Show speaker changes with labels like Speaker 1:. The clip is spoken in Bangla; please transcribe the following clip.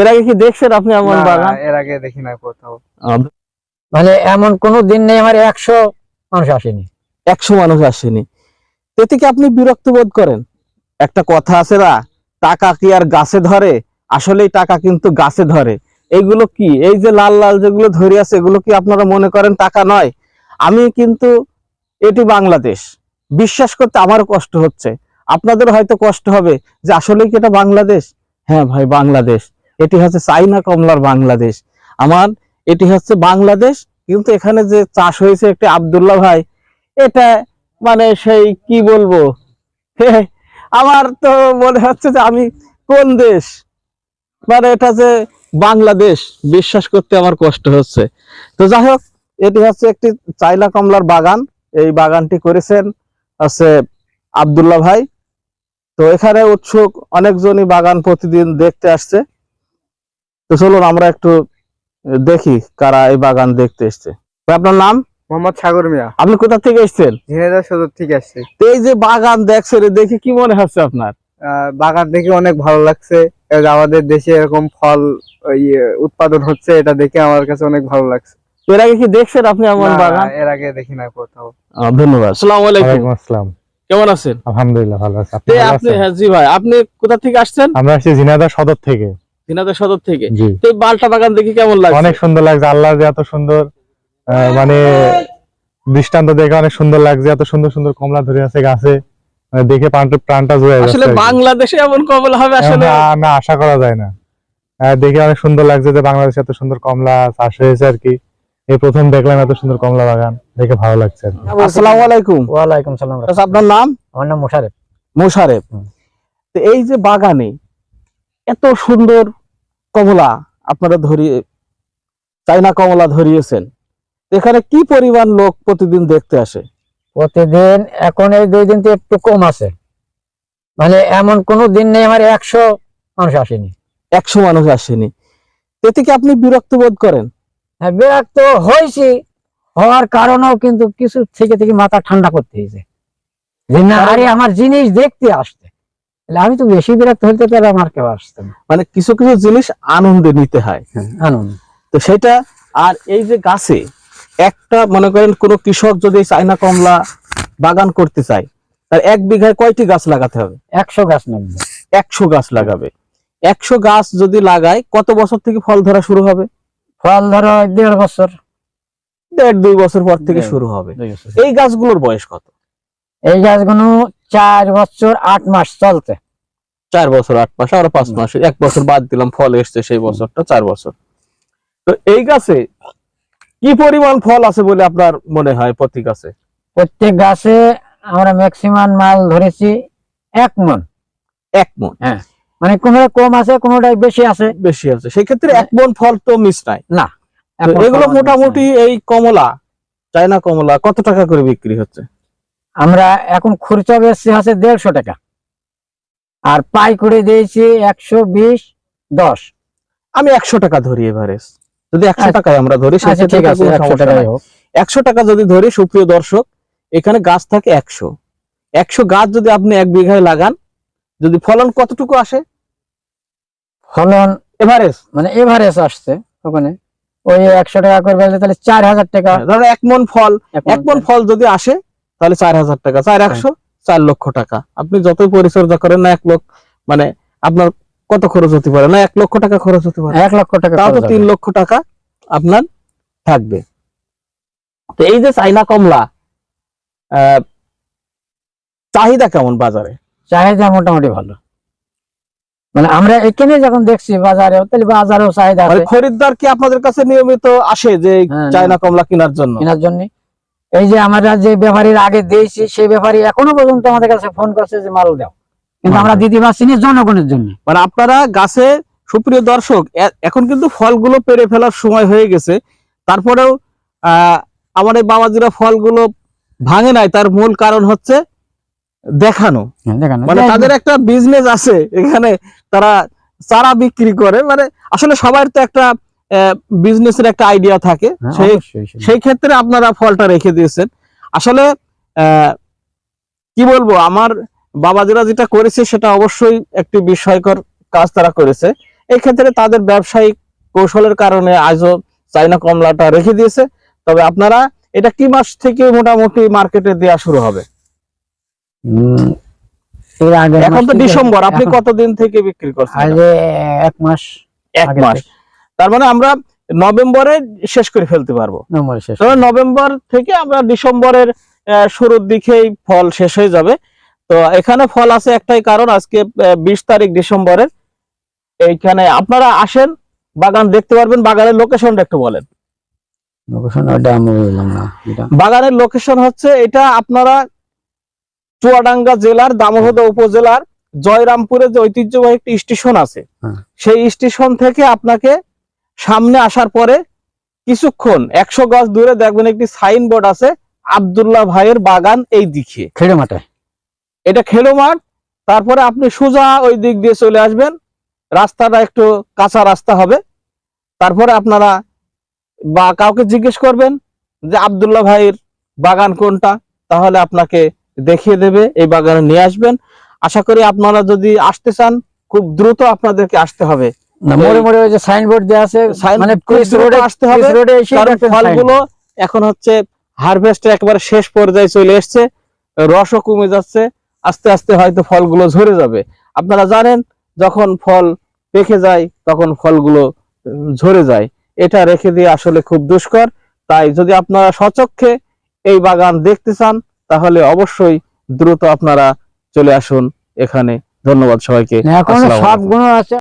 Speaker 1: এর আগে কি দেখছেন আপনি এমন বাগান?
Speaker 2: এর আগে দেখি না কোথাও।
Speaker 3: মানে এমন কোন দিন নেই আমার একশো মানুষ আসেনি।
Speaker 1: একশো মানুষ আসেনি। এতে কি আপনি বিরক্ত বোধ করেন? একটা কথা আছে না টাকা কি আর গাছে ধরে? আসলেই টাকা কিন্তু গাছে ধরে। এইগুলো কি? এই যে লাল লাল যেগুলো ধরে আছে এগুলো কি আপনারা মনে করেন টাকা নয়? আমি কিন্তু এটি বাংলাদেশ। বিশ্বাস করতে আমারও কষ্ট হচ্ছে। আপনাদের হয়তো কষ্ট হবে যে আসলেই কি এটা বাংলাদেশ? হ্যাঁ ভাই বাংলাদেশ। এটি হচ্ছে চাইনা কমলার বাংলাদেশ। আমার, এটি হচ্ছে বাংলাদেশ, কিন্তু এখানে যে চাষ হয়েছে একটি আব্দুল্লাহ ভাই, এটা মানে সেই কি বলব? আমার তো মনে হচ্ছে যে আমি কোন দেশ? মানে এটা যে বাংলাদেশ, বিশ্বাস করতে আমার কষ্ট হচ্ছে। তো যাই হোক, এটি হচ্ছে একটি চাইনা কমলার বাগান। এই বাগানটি করেছেন হচ্ছে আব্দুল্লাহ ভাই। তো এখানে উৎসুক অনেকজনই বাগান প্রতিদিন দেখতে আসছে। তো চলুন আমরা একটু দেখি কারা এই বাগান দেখতে এসছে। আপনার নাম?
Speaker 2: মোহাম্মদ সাগর মিয়া।
Speaker 1: আপনি কোথা থেকে এসেছেন?
Speaker 2: ঝিনাইদহ সদর থেকে আসছি।
Speaker 1: এই যে বাগান দেখছেন দেখে কি মনে হচ্ছে আপনার?
Speaker 2: আহ, বাগান দেখে অনেক ভালো লাগছে। আমাদের দেশে এরকম ফল ওই, উৎপাদন হচ্ছে এটা দেখে আমার কাছে অনেক ভালো লাগছে।
Speaker 1: এর আগে কি দেখছেন আপনি এমন
Speaker 2: না,
Speaker 1: বাগান?
Speaker 2: এর আগে দেখি না কোথাও।
Speaker 1: ধন্যবাদ। আসসালামু আলাইকুম।
Speaker 4: আসসালাম।
Speaker 1: কেমন আছেন?
Speaker 4: আলহামদুলিল্লাহ ভালো আছি। আপনি?
Speaker 1: হ্যাঁ জি ভাই আপনি কোথা থেকে আসছেন?
Speaker 4: আমরা আসছি ঝিনাইদহ সদর থেকে।
Speaker 1: দিনাজপুর সদর থেকে। তো বালটা বাগান দেখে কেমন লাগছে?
Speaker 4: অনেক সুন্দর লাগছে আল্লাহ যে এত সুন্দর আহ, মানে দৃষ্টান্ত দেখে অনেক সুন্দর লাগছে এত সুন্দর সুন্দর কমলা ধরে আছে গাছে মানে দেখে প্রাণটা প্রাণটা জুড়ে
Speaker 1: আসলে বাংলাদেশে এমন কমলা হবে আসলে?
Speaker 4: না, না আশা করা যায় না। আহ, দেখে অনেক সুন্দর লাগছে যে বাংলাদেশে এত সুন্দর কমলা চাষ হয়েছে আর কি। এই প্রথম দেখলাম এত সুন্দর কমলা বাগান দেখে ভালো লাগছে আর কি।
Speaker 1: আসসালামু আলাইকুম।
Speaker 3: ওয়ালাইকুম সালাম।
Speaker 1: আচ্ছা, আপনার নাম?
Speaker 3: আমার নাম মোশারেফ
Speaker 1: মোশারেফ তো এই যে বাগানে এত সুন্দর কমলা আপনারা ধরিয়ে চাইনা কমলা ধরিয়েছেন। এখানে কি পরিমাণ লোক প্রতিদিন দেখতে আসে?
Speaker 3: প্রতিদিন এখন এই দুই দিন তো একটু কম আছে। মানে এমন কোন দিন নেই আমার একশো মানুষ আসেনি।
Speaker 1: একশো মানুষ আসেনি। এতে কি আপনি বিরক্ত বোধ করেন?
Speaker 3: হ্যাঁ বিরক্ত হয়েছি। হওয়ার কারণেও কিন্তু কিছু থেকে থেকে মাথা ঠান্ডা করতে হয়েছে। না আরে আমার জিনিস দেখতে আসতে আমি তো বেশি বিরক্ত হইতে তাহলে আমার কেউ আসতে
Speaker 1: মানে কিছু কিছু জিনিস আনন্দে নিতে হয়।
Speaker 3: আনন্দ।
Speaker 1: তো সেটা আর এই যে গাছে একটা মনে করেন কোন কৃষক যদি চাইনা কমলা বাগান করতে চায় তার এক বিঘায় কয়টি গাছ লাগাতে হবে?
Speaker 3: একশো গাছ নামবে
Speaker 1: একশো গাছ লাগাবে। একশো গাছ যদি লাগায় কত বছর থেকে ফল ধরা শুরু হবে?
Speaker 3: ফল ধরো দেড় বছর।
Speaker 1: দেড় দুই বছর পর থেকে শুরু হবে। এই গাছগুলোর বয়স কত?
Speaker 3: এই গাছগুলো চার বছর আট মাস চলতে
Speaker 1: চার বছর আট মাস আমরা পাঁচ মাস এক বছর বাদ দিলাম ফল এসছে সেই বছরটা চার বছর। তো এই গাছে কি পরিমাণ ফল আছে বলে আপনার মনে হয় প্রতি গাছে?
Speaker 3: প্রত্যেক গাছে আমরা ম্যাক্সিমাম মাল ধরেছি এক মন।
Speaker 1: এক মন।
Speaker 3: হ্যাঁ মানে কোনোটা কম আছে কোনোটাই বেশি আছে।
Speaker 1: বেশি আছে সেক্ষেত্রে এক মন ফল তো মিস নাই।
Speaker 3: না
Speaker 1: এগুলো মোটামুটি এই কমলা চায়না কমলা কত টাকা করে বিক্রি হচ্ছে?
Speaker 3: আমরা এখন খুরচা বেচছি আছে দেড়শো টাকা। আর পাই করে দিয়েছি একশো বিশ দশ।
Speaker 1: আমি একশো টাকা ধরি এভারেজ। যদি একশো
Speaker 3: আচ্ছা।
Speaker 1: টাকায় আমরা ধরি
Speaker 3: আচ্ছা একশো
Speaker 1: টাকা যদি ধরি সুপ্রিয় দর্শক এখানে গাছ থাকে একশো। একশো গাছ যদি আপনি এক বিঘায় লাগান যদি ফলন কতটুকু আসে?
Speaker 3: ফলন
Speaker 1: এভারেজ।
Speaker 3: মানে এভারেজ আসছে ওখানে। ওই একশো টাকা করে তাহলে চার হাজার টাকা।
Speaker 1: ধরো এক মন ফল
Speaker 3: এক
Speaker 1: মন ফল যদি আসে তাহলে চার হাজার টাকা চার একশো চার লক্ষ টাকা। আপনি যতই পরিচর্যা করেন না এক লক্ষ মানে আপনার কত খরচ হতে পারে? না এক লক্ষ টাকা খরচ হতে পারে।
Speaker 3: এক লক্ষ টাকা
Speaker 1: তাও তো তিন লক্ষ টাকা আপনার থাকবে। তো এই যে চাইনা কমলা আহ, চাহিদা কেমন বাজারে?
Speaker 3: চাহিদা মোটামুটি ভালো। মানে আমরা এখানে যখন দেখছি বাজারে তাহলে বাজারেও চাহিদা
Speaker 1: মানে খরিদ্দার কি আপনাদের কাছে নিয়মিত আসে যে
Speaker 3: হ্যাঁ,
Speaker 1: চায়না কমলা কেনার জন্য?
Speaker 3: কেনার জন্য? এই যে আমরা যে ব্যাপারীর আগে দিয়েছি সেই ব্যাপারী এখনও পর্যন্ত আমাদের কাছে ফোন করছে যে মাল দাও। কিন্তু আমরা দিতে পারছি না জনগণের জন্য।
Speaker 1: মানে আপনারা গাছে সুপ্রিয় দর্শক এখন কিন্তু ফলগুলো পেরে ফেলার সময় হয়ে গেছে। তারপরেও আহ আমার এই বাবাজিরা ফলগুলো ভাঙে নাই তার মূল কারণ হচ্ছে দেখানো।
Speaker 3: দেখেন।
Speaker 1: মানে তাদের একটা বিজনেস আছে এখানে তারা চারা বিক্রি করে। মানে আসলে সবার তো একটা বিজনেসের একটা আইডিয়া থাকে।
Speaker 3: হ্যাঁ,
Speaker 1: সেই সেই ক্ষেত্রে আপনারা ফলটা রেখে দিয়েছেন। আসলে কি বলব আমার বাবাজিরা যেটা করেছে সেটা অবশ্যই একটি বিস্ময়কর কাজ তারা করেছে। এই ক্ষেত্রে তাদের ব্যবসায়িক কৌশলের কারণে আজও চাইনা কমলাটা রেখে দিয়েছে। তবে আপনারা এটা কি মাস থেকে মোটামুটি মার্কেটে দেওয়া শুরু হবে? এখন তো ডিসেম্বর আপনি কতদিন থেকে বিক্রি করছেন?
Speaker 3: এক মাস
Speaker 1: এক মাস। তার মানে আমরা নভেম্বরে শেষ করে ফেলতে পারব। নভেম্বর থেকে আমরা ডিসেম্বরের শুরুর দিকেই ফল শেষ হয়ে যাবে। তো এখানে ফল আছে একটাই কারণ আজকে বিশ তারিখ ডিসেম্বরের। এইখানে আপনারা আসেন বাগান দেখতে পারবেন বাগানের লোকেশনটা একটু বলেন। বাগানের লোকেশন হচ্ছে এটা আপনারা চুয়াডাঙ্গা জেলার দামোহদা উপজেলার জয়রামপুরে যে ঐতিহ্যবাহী একটি স্টেশন আছে
Speaker 3: হ্যাঁ।
Speaker 1: সেই স্টেশন থেকে আপনাকে সামনে আসার পরে কিছুক্ষণ একশো গজ দূরে দেখবেন একটি সাইনবোর্ড আছে আবদুল্লাহ ভাইয়ের বাগান এই দিকে।
Speaker 3: খেড়ে মাঠে।
Speaker 1: এটা খেলো মাঠ তারপরে আপনি সোজা ওই দিক দিয়ে চলে আসবেন রাস্তাটা একটু কাঁচা রাস্তা হবে। তারপরে আপনারা বা কাউকে জিজ্ঞেস করবেন যে আবদুল্লাহ ভাইয়ের বাগান কোনটা? তাহলে আপনাকে দেখিয়ে দেবে এই বাগানে নিয়ে আসবেন। আশা করি আপনারা যদি আসতে চান খুব দ্রুত আপনাদেরকে আসতে হবে।
Speaker 3: না মোড়ে মোড়ে ওই যে সাইনবোর্ড দেওয়া আছে মানে রোডে
Speaker 1: আসতে হবে
Speaker 3: রোডে এসে
Speaker 1: কারণ ফলগুলো এখন হচ্ছে হারভেস্টের একেবারে শেষ পর্যায়ে চলে এসছে রসও কমে যাচ্ছে আস্তে আস্তে হয়তো ফলগুলো ঝরে যাবে। আপনারা জানেন যখন ফল পেকে যায় তখন ফলগুলো ঝরে যায়। এটা রেখে দিয়ে আসলে খুব দুষ্কর। তাই যদি আপনারা সচক্ষে এই বাগান দেখতে চান তাহলে অবশ্যই দ্রুত আপনারা চলে আসুন এখানে। ধন্যবাদ সবাইকে।
Speaker 3: এখন
Speaker 1: আসসালামু আলাইকুম।
Speaker 3: আছে।